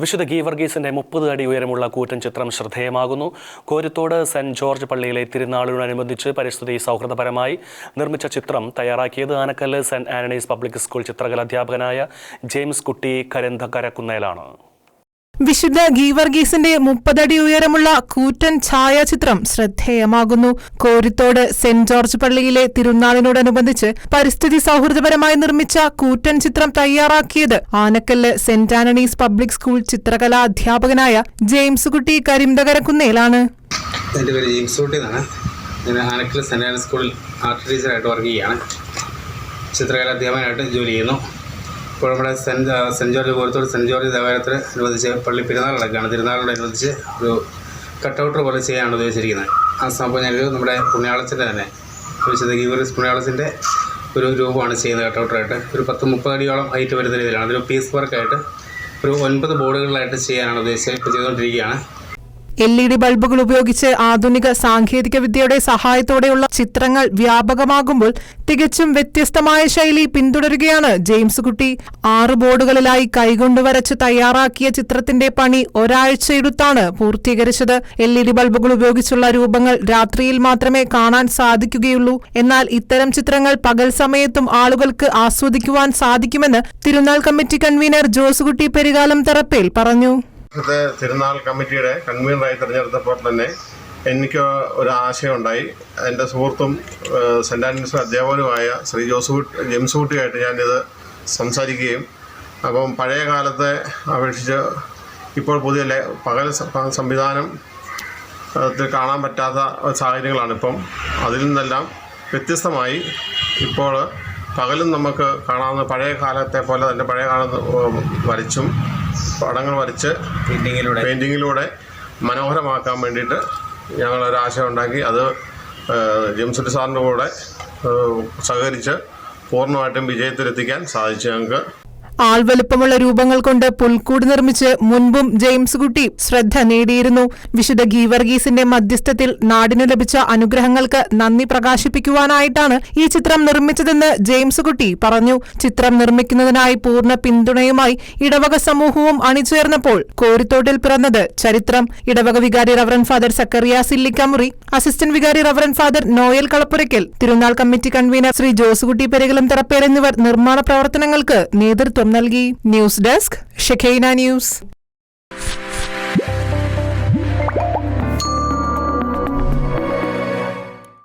വിശുദ്ധ ഗീവർഗീസിന്റെ മുപ്പത് അടി ഉയരമുള്ള കൂറ്റൻ ചിത്രം ശ്രദ്ധേയമാകുന്നു. കോരത്തോട് സെന്റ് ജോർജ് പള്ളിയിലെ തിരുനാളിനോടനുബന്ധിച്ച് പരിസ്ഥിതി സൗഹൃദപരമായി നിർമ്മിച്ച ചിത്രം തയ്യാറാക്കിയത് Anakkal saint Antony's public school ചിത്രകല അധ്യാപകനായ ജെയിംസ് കുട്ടി കരന്തകരക്കുന്നേലാണ്. വിശുദ്ധ ഗീവർഗീസിന്റെ മുപ്പതടി ഉയരമുള്ള കൂറ്റൻ ഛായാചിത്രം ശ്രദ്ധേയമാകുന്നു. കോരിത്തോട് സെന്റ് ജോർജ് പള്ളിയിലെ തിരുനാളിനോടനുബന്ധിച്ച് പരിസ്ഥിതി സൗഹൃദപരമായി നിർമ്മിച്ച കൂറ്റൻ ചിത്രം തയ്യാറാക്കിയത് Anakkal saint Antony's public school ചിത്രകലാ അധ്യാപകനായ ജെയിംസ് കുട്ടി കരിന്തകരക്കുന്നേലാണ്. എന്റെ പേര് ജെയിംസ് കുട്ടി എന്നാണ്. ഞാൻ സെന്റ് ആൻഡ് സ്കൂളിൽ ആർട്ട് ടീച്ചറായിട്ട് വർക്ക് ചെയ്യുകയാണ്. ചിത്രകല അധ്യാപകനായിട്ട് ജോലി ചെയ്യുന്നു. നമ്മുടെ saint saint George Korathode saint George ദേവാലയത്തിന് അനുവദിച്ച് പള്ളി പെരുന്നാൾ നടക്കുകയാണ്. തിരുനാളിനോടനുബന്ധിച്ച് ഒരു കട്ടൗട്ട് പോലെ ചെയ്യാനാണ് ഉദ്ദേശിച്ചിരിക്കുന്നത്. ആ സംഭവം ഞാനൊരു നമ്മുടെ പുണ്യാളത്തിന്റെ തന്നെ വിശുദ്ധ ഗീവറിസ് ഒരു രൂപമാണ് ചെയ്യുന്നത് കട്ടൗട്ടറായിട്ട് ഒരു പത്ത് മുപ്പത് അടിയോളം ഹൈറ്റ് വരുന്ന രീതിയിലാണ്. അതൊരു പീസ് വർക്കായിട്ട് ഒരു ഒൻപത് ബോർഡുകളിലായിട്ട് ചെയ്യാനാണ് ഉദ്ദേശിച്ചത്. ഇപ്പോൾ ചെയ്തുകൊണ്ടിരിക്കുകയാണ്. എൽ ഇ ഡി ബൾബുകൾ ഉപയോഗിച്ച് ആധുനിക സാങ്കേതിക വിദ്യയുടെ സഹായത്തോടെയുള്ള ചിത്രങ്ങൾ വ്യാപകമാകുമ്പോൾ തികച്ചും വ്യത്യസ്തമായ ശൈലി പിന്തുടരുകയാണ് ജെയിംസ് കുട്ടി. ആറ് ബോർഡുകളിലായി കൈകൊണ്ട് വരച്ച് തയ്യാറാക്കിയ ചിത്രത്തിന്റെ പണി ഒരാഴ്ചയെടുത്താണ് പൂർത്തീകരിച്ചത്. എൽ ഇ ഡി ബൾബുകൾ ഉപയോഗിച്ചുള്ള രൂപങ്ങൾ രാത്രിയിൽ മാത്രമേ കാണാൻ സാധിക്കുകയുള്ളൂ. എന്നാൽ ഇത്തരം ചിത്രങ്ങൾ പകൽ സമയത്തും ആളുകൾക്ക് ആസ്വദിക്കുവാൻ സാധിക്കുമെന്ന് തിരുനാൾ കമ്മിറ്റി കൺവീനർ ജോസുകുട്ടി പെരികാലം തറപ്പേൽ പറഞ്ഞു. ഇന്നത്തെ തിരുനാൾ കമ്മിറ്റിയുടെ കൺവീനറായി തിരഞ്ഞെടുത്തപ്പോൾ തന്നെ എനിക്ക് ഒരു ആശയമുണ്ടായി. എന്റെ സുഹൃത്തും സെന്റ് ആൻഡ്രീസ് അധ്യാപകനുമായ ശ്രീ ജോസു ജെയിംസ് കുട്ടിയായിട്ട് ഞാനിത് സംസാരിക്കുകയും അപ്പം പഴയ കാലത്തെ അപേക്ഷിച്ച് ഇപ്പോൾ പുതിയ പകൽ സംവിധാനം കാണാൻ പറ്റാത്ത സാഹചര്യങ്ങളാണ് ഇപ്പം അതിൽ നിന്നെല്ലാം വ്യത്യസ്തമായി ഇപ്പോൾ പകലും നമുക്ക് കാണാവുന്ന പഴയ കാലത്തെ പോലെ തന്നെ പഴയ കാലത്ത് വരച്ചും പടങ്ങൾ വരച്ച് പെയിന്റിങ്ങിലൂടെ പെയിന്റിങ്ങിലൂടെ മനോഹരമാക്കാൻ വേണ്ടിയിട്ട് ഞങ്ങളൊരാശയം ഉണ്ടാക്കി. അത് ജിംസെറ്റ് സാറിന്റെ കൂടെ സഹകരിച്ച് പൂർണമായിട്ടും വിജയത്തിലെത്തിക്കാൻ സാധിച്ചു ഞങ്ങൾക്ക്. ആൾവലുപ്പമുള്ള രൂപങ്ങൾ കൊണ്ട് പുൽക്കൂട് നിർമ്മിച്ച് മുൻപും ജെയിംസ് കുട്ടി ശ്രദ്ധ നേടിയിരുന്നു. വിശുദ്ധ ഗീവർഗീസിന്റെ മധ്യസ്ഥത്തിൽ നാടിനു ലഭിച്ച അനുഗ്രഹങ്ങൾക്ക് നന്ദി പ്രകാശിപ്പിക്കുവാനായിട്ടാണ് ഈ ചിത്രം നിർമ്മിച്ചതെന്ന് ജെയിംസ് കുട്ടി പറഞ്ഞു. ചിത്രം നിർമ്മിക്കുന്നതിനായി പൂർണ പിന്തുണയുമായി ഇടവക സമൂഹവും അണിചേർന്നപ്പോൾ കോരിത്തോട്ടിൽ പിറന്നത് ചരിത്രം. ഇടവക വികാരി reverend father Sakkariya Sillikkamuri assistant വികാരി റവറൻ ഫാദർ നോയൽ കളപ്പുരയ്ക്കൽ തിരുനാൾ കമ്മിറ്റി കൺവീനർ ശ്രീ ജോസുകുട്ടി പെരകലം തറപ്പേൽ എന്നിവർ നിർമ്മാണ പ്രവർത്തനങ്ങൾക്ക് നേതൃത്വം നൽകി ന്യൂസ് ഡെസ്ക് ഷെഖൈന ന്യൂസ്